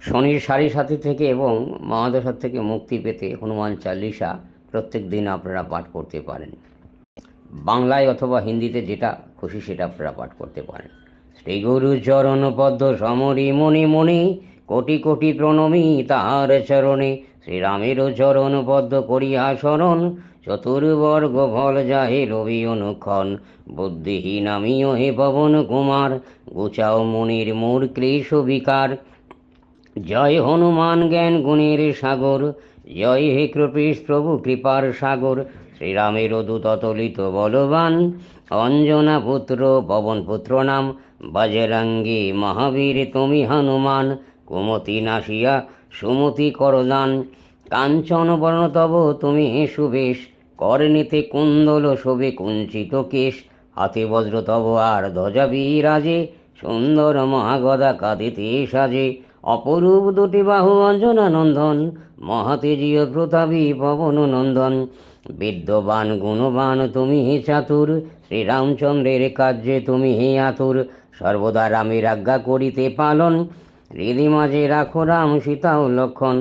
শনির সাড়ে সাথী থেকে এবং মহাদশার থেকে মুক্তি পেতে হনুমান চাল্লিশা প্রত্যেক দিন আপনারা পাঠ করতে পারেন। বাংলায় অথবা হিন্দিতে যেটা খুশি সেটা আপনারা পাঠ করতে পারেন। শ্রী গুরু চরণ পদ্ম সমরি মনি মনি, কোটি কোটি প্রণমী তাহার চরণে শ্রীরামেরও চরণ পদ্ম করিয়া শরণ, চতুর্বর্গ ফল যাহে রবি অনুক্ষণ, বুদ্ধিহীন আমিও হে পবন কুমার, গুচাও মুনির মূর ক্লেশ বিকার জয় হনুমান জ্ঞান গুণের সাগর, জয় হে কৃপেশ প্রভু কৃপার সাগর, শ্রীরামের দূত অতলিত বলবান, অঞ্জনা পুত্র, পবন পুত্র নাম, বজরঙ্গী মহাবীর, তুমি হনুমান, কুমতি নাসিয়া, সুমতি করদান, কাঞ্চন বর্ণ তব তুমি হে সুবেশ, করণীতে কুন্দল শোভে কুঞ্চিত কেশ, হাতে বজ্র তব আর ধ্বজা বিরাজে, সুন্দর মহাগদা কাঁদিতে সাজে অপরূপ দুটি বাহু অঞ্জনা নন্দন মহাতেজীয় প্রতাপী পবন নন্দন বিদ্যবান, গুণবান, তুমি হে চাতুর, শ্রীরামচন্দ্রের কার্যে তুমি হে আতুর। সর্বদা রামের আজ্ঞা করিতে পালন, হৃদি মাঝে রাখো রাম সীতা ও লক্ষণ।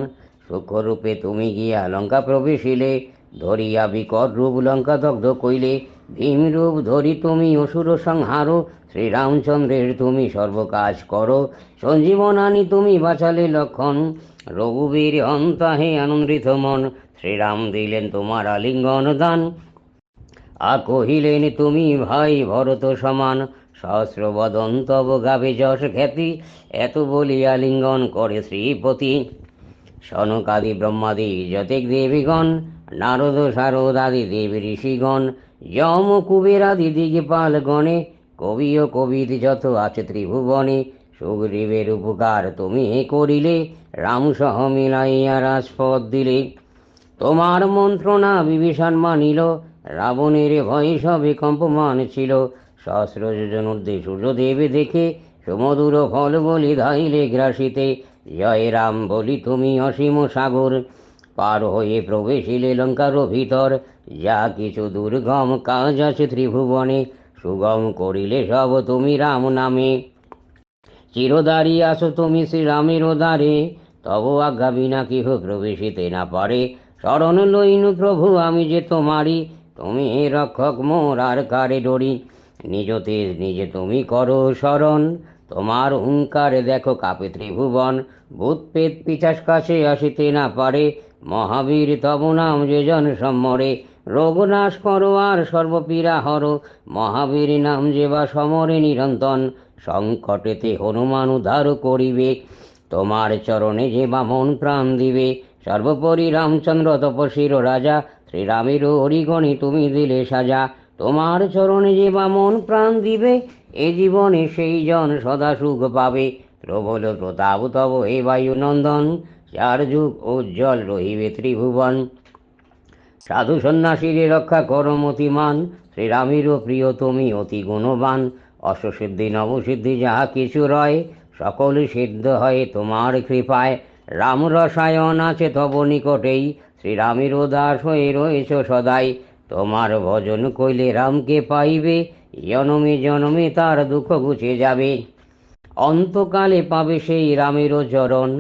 সূক্ষ্মরূপে তুমি গিয়া লঙ্কা প্রবেশিলে, ধরিয়া বিকট রূপ লঙ্কা দগ্ধ কইলে ভীম রূপ ধরি তুমি অসুর সংহারো, শ্রীরামচন্দ্রের তুমি সর্বকাজ করো। সঞ্জীবন আনি তুমি বাঁচালে লক্ষণ, রঘুবীর অন্তাহে আনন্দিত মন, শ্রীরাম দিলেন তোমার আলিঙ্গন দান। আ কহিলেন, তুমি ভাই ভরত সমান, সহস্র বদন তব গাবে যশ খ্যাতি, এত বলিয়া লিঙ্গন করে শ্রীপতি। সনকাদি ব্রহ্মাদি যতিক দেবীগণ, নারদ শারদ আদি দেবী ঋষিগণ যম কুবের আদি দিগপাল গণে কবি ও কবিদ যত আছে ত্রিভুবনে, সুগ্রীবের উপকার তুমি করিলে রাম সহ মিলাইয়া রাজপথ দিলে। তোমার মন্ত্রণা বিভীষণ মানিল, রাবণের ভয়ে সবে কম্পমান ছিল। সহস্র যোজন ঊর্ধ্বে সূর্যদেবে দেখে সুমধুর ফল বলি ধাইলে গ্রাসিতে, জয় রাম, বলি তুমি অসীম সাগর। পার হয়ে প্রবেশিলে লঙ্কার ভিতর যা কিছু দুর্গম কাজ আছে ত্রিভুবনে, সুগম করিলে সব তুমি রাম নামে। চিরদারি আসো তুমি শ্রীরামের দ্বারে, তব আজ্ঞা বিনা কেহ প্রবেশিতে না পারে। শরণ লইনু প্রভু, আমি যে তোমারি তুমি রক্ষক মোর আর কারে ডরি। নিজ তেজ নিজে তুমি করো শরণ, তোমার হুঙ্কারে দেখো কাপে ত্রিভুবন। ভূত পেত পিচাস কাছে আসিতে না পারে, মহাবীর তব নাম যে জন সম্মরে। রোগনাশ করো আর সর্বপীড়া হর। মহাবীর নাম যে বা সমরে নিরন্তন। সংকটেতে হনুমান উদ্ধার করিবে। তোমার চরণে যে বা মন প্রাণ দিবে। সর্বোপরি রামচন্দ্র তপস্বীর রাজা। শ্রীরামের হরিগণে তুমি দিলে সাজা। তোমার চরণে যে বা মন প্রাণ দিবে, এ জীবনে সেই জন সদা সুখ পাবে। প্রবল প্রতাপ তব হে বায়ু নন্দন চার যুগ উজ্জ্বল রহিবে ত্রিভুবন। সাধু সন্ন্যাসীরে রক্ষা করো মতিমান। শ্রীরামেরও প্রিয়, তুমি অতি গুণবান। অশ্বসিদ্ধি, নবসিদ্ধি যাহা কিছু রয়, সকল সিদ্ধ হয় তোমার কৃপায়। রাম রসায়ন আছে তব নিকটেই, শ্রীরামের দাস হয়ে রয়েছ সদাই। তোমার ভজন কইলে রামকে পাইবে, জনমে জনমে তার দুঃখ ঘুচে যাবে। অন্তকালে পাবে সেই রামেরও চরণ,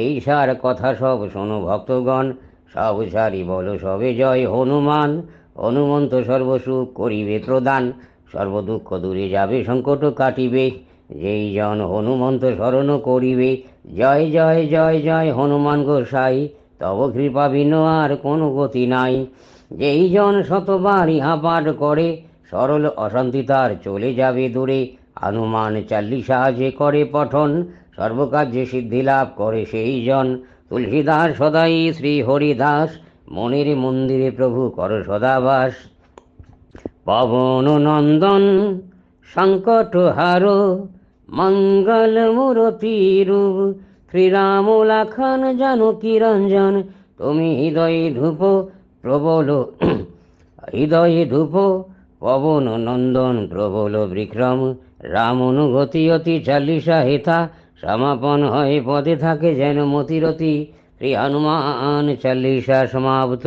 এই সার কথা সব শোনো ভক্তগণ। সব সারি বলো, সবে জয় হনুমান। হনুমন্ত সর্বসুখ করিবে প্রদান। সর্বদুঃখ দূরে যাবে, সংকট কাটিবে। যেই জন হনুমন্ত স্মরণ করিবে, জয় জয় জয় জয় হনুমান গোসাই, তব কৃপা ভিন্ন আর কোনো গতি নাই। যেই জন শতবার ইহা পাঠ করে, সরল অশান্তি তার চলে যাবে দূরে। হনুমান চাল্লিশা যে করে পঠন, সর্বকার্যে সিদ্ধি লাভ করে সেই জন। তুলসীদাস সদাই শ্রী হরিদাস মনির মন্দিরে প্রভু কর সদাবাস। পবন নন্দন সংকট হার মঙ্গল মূরতি শ্রীরাম লাখন জানকী রঞ্জন, তুমি হৃদয়ে ধূপ প্রবল, হৃদয়ে ধূপ পবন নন্দন প্রবল বিক্রম, রাম অনুগতি অতি চাল্লিশা হেতা সমাপন হয়ে পদে থাকে যেন মতিরতি। শ্রী হনুমান চাল্লিশা সমাপ্ত।